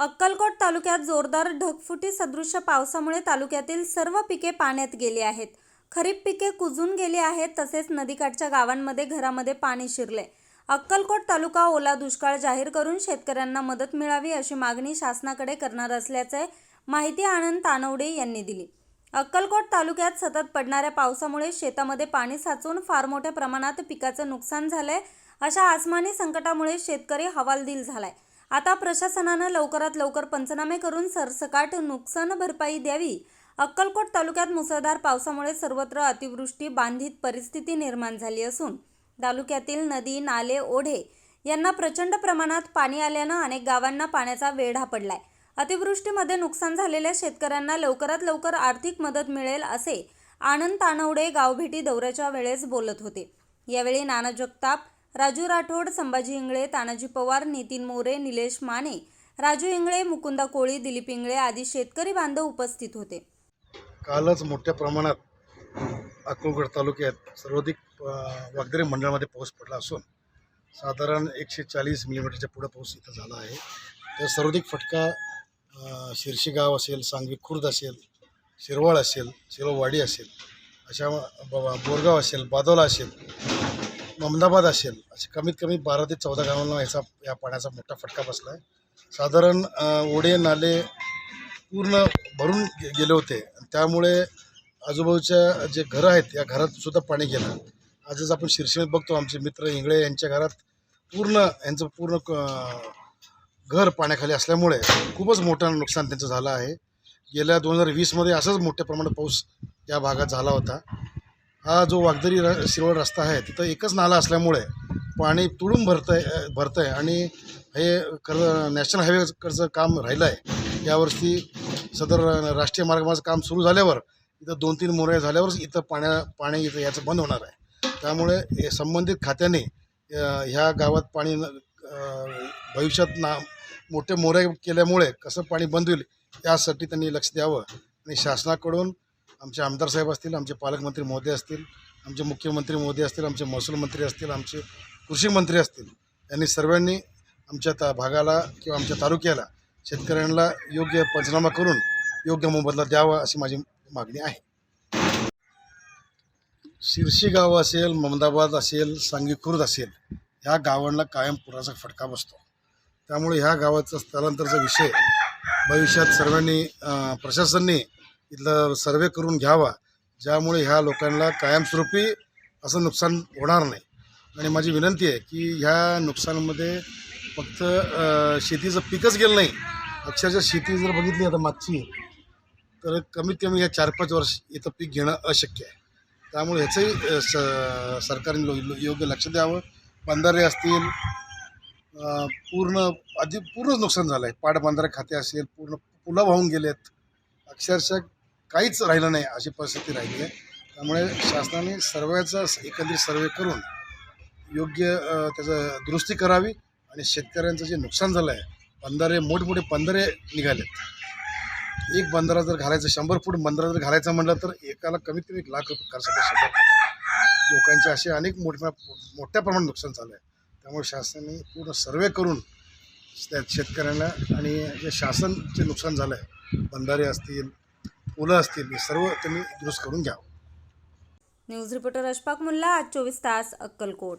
अक्कलकोट तालुक्यात जोरदार ढगफुटी सदृश्य पावसामुळे तालुक्यातील सर्व पिके पाण्यात गेली आहेत. खरीप पिके कुजून गेली आहेत तसेच नदीकाठच्या गावांमध्ये घरामध्ये पाणी शिरले. अक्कलकोट तालुका ओला दुष्काळ जाहीर करून शेतकऱ्यांना मदत मिळावी अशी मागणी शासनाकडे करणार असल्याचे माहिती आनंद तानवडे यांनी दिली. अक्कलकोट तालुक्यात सतत पडणाऱ्या पावसामुळे शेतामध्ये पाणी साचून फार मोठ्या प्रमाणात पिकाचं नुकसान झालंय अशा आसमानी संकटामुळे शेतकरी हवालदिल झालाय. आता प्रशासनानं लवकरात लवकर पंचनामे करून सरसकाट नुकसान भरपाई द्यावी. अक्कलकोट तालुक्यात मुसळधार पावसामुळे सर्वत्र अतिवृष्टी बांधित परिस्थिती निर्माण झाली असून तालुक्यातील नदी नाले ओढे यांना प्रचंड प्रमाणात पाणी आल्यानं अनेक गावांना पाण्याचा वेढा पडलाय. अतिवृष्टीमध्ये नुकसान झालेल्या शेतकऱ्यांना लवकरात लवकर आर्थिक मदत मिळेल असे आनंद तानवडे गावभेटी दौऱ्याच्या वेळेस बोलत होते. यावेळी नाना जगताप राजू राठोड संभाजी इंगळे तानाजी पवार नितीन मोरे निलेश माने राजू इंगळे मुकुंदा कोळी दिलीप इंगळे आदी शेतकरी बांधव उपस्थित होते. कालच मोठ्या प्रमाणात अक्कलकोट तालुक्यात सर्वाधिक वागदरे मंडळामध्ये पाऊस पडला असून साधारण एकशे चाळीस मिलीमीटरच्या पुढं पाऊस इथं झाला आहे. तर सर्वाधिक फटका अ, शिरशी गाव असेल सांगवी खुर्द असेल शिरवळ असेल शिरोवाडी असेल अशा बोरगाव असेल बादोला असेल अहमदाबाद असेल असे कमीत कमी बारा ते चौदा गावांना याचा या पाण्याचा मोठा फटका बसला आहे साधारण ओढे नाले पूर्ण भरून गे- गेले होते. त्यामुळे आजूबाजूच्या जे घरं आहेत या घरात सुद्धा पाणी गेलं. आजच आपण शीर्षेत बघतो आमचे मित्र इंगळे यांच्या घरात पूर्ण यांचं पूर्ण क- घर पाण्याखाली असल्यामुळे खूपच मोठं नुकसान त्यांचं झालं आहे. गेल्या दोन हजार वीसमध्ये असंच मोठ्या प्रमाणात पाऊस या भागात झाला होता. हा जो वागदरी र शिरोळ रस्ता आहे तिथं एकच नाला असल्यामुळे पाणी तुडून भरतं आहे भरतं आहे आणि हे कर्ज नॅशनल हायवेकडचं काम राहिलं आहे यावर्षी सदर राष्ट्रीय मार्गाचं काम सुरू झाल्यावर इथं दोन तीन मोरे झाल्यावरच इथं पाण्या पाणी इथं याचं बंद होणार आहे. त्यामुळे संबंधित खात्याने ह्या गावात पाणी न- भविष्यात ना मोठे मोरे केल्यामुळे कसं पाणी बंद होईल यासाठी त्यांनी लक्ष द्यावं आणि शासनाकडून आमचे आमदार साहेब असतील आमचे पालकमंत्री मोदी असतील आमचे मुख्यमंत्री मोदी असतील आमचे महसूल मंत्री असतील आमचे कृषी मंत्री असतील यांनी सर्वांनी आमच्या ता भागाला किंवा आमच्या तालुक्याला शेतकऱ्यांना योग्य पंचनामा करून योग्य मोबदला द्यावा अशी माझी मागणी आहे. शिरशी गाव असेल ममदाबाद असेल सांगी खुर्द असेल ह्या गावांना कायम पुराचा फटका बसतो. त्यामुळे ह्या गावाचा स्थलांतरचा विषय भविष्यात सर्वांनी प्रशासनाने इथलं सर्वे करून घ्यावा ज्यामुळे ह्या लोकांना कायमस्वरूपी असं नुकसान होणार नाही. आणि माझी विनंती आहे की ह्या नुकसानामध्ये फक्त शेतीचं पिकच गेलं नाही. अक्षरशः शेती जर बघितली आता मागची तर कमीत कमी या चार पाच वर्ष इथं पीक घेणं अशक्य आहे. त्यामुळे ह्याचंही स सरकारने लो- योग्य लक्ष द्यावं. बंधारे असतील पूर्ण आधी पूर्णच नुकसान झालं आहे पाटबंधारे खाते असेल पूर्ण पुलं वाहून गेलेत. अक्षरशः काहीच राहिलं नाही अशी परिस्थिती राहिली आहे. त्यामुळे शासनाने सर्वांचा एकंदरीत सर्वे करून योग्य त्याचं दुरुस्ती करावी आणि शेतकऱ्यांचं जे नुकसान झालं आहे बंधारे मोठमोठे बंधारे निघालेत. एक बंधारा जर घालायचं शंभर फूट बंधारा जर घालायचं म्हटलं तर एकाला कमीत कमी एक लाख रुपये खर्च येतो शंभर लोकांचे असे अनेक मोठ्या मोठ्या प्रमाणात नुकसान झालं आहे त्यामुळे शासनाने पूर्ण सर्वे करून त्या शेतकऱ्यांना आणि जे शासन जे नुकसान झालं आहे बंधारे असतील ओलं असतील हे सर्व त्यांनी दुरुस्त करून घ्यावं न्यूज रिपोर्टर अशफाक मुल्ला आज चोवीस तास अक्कलकोट.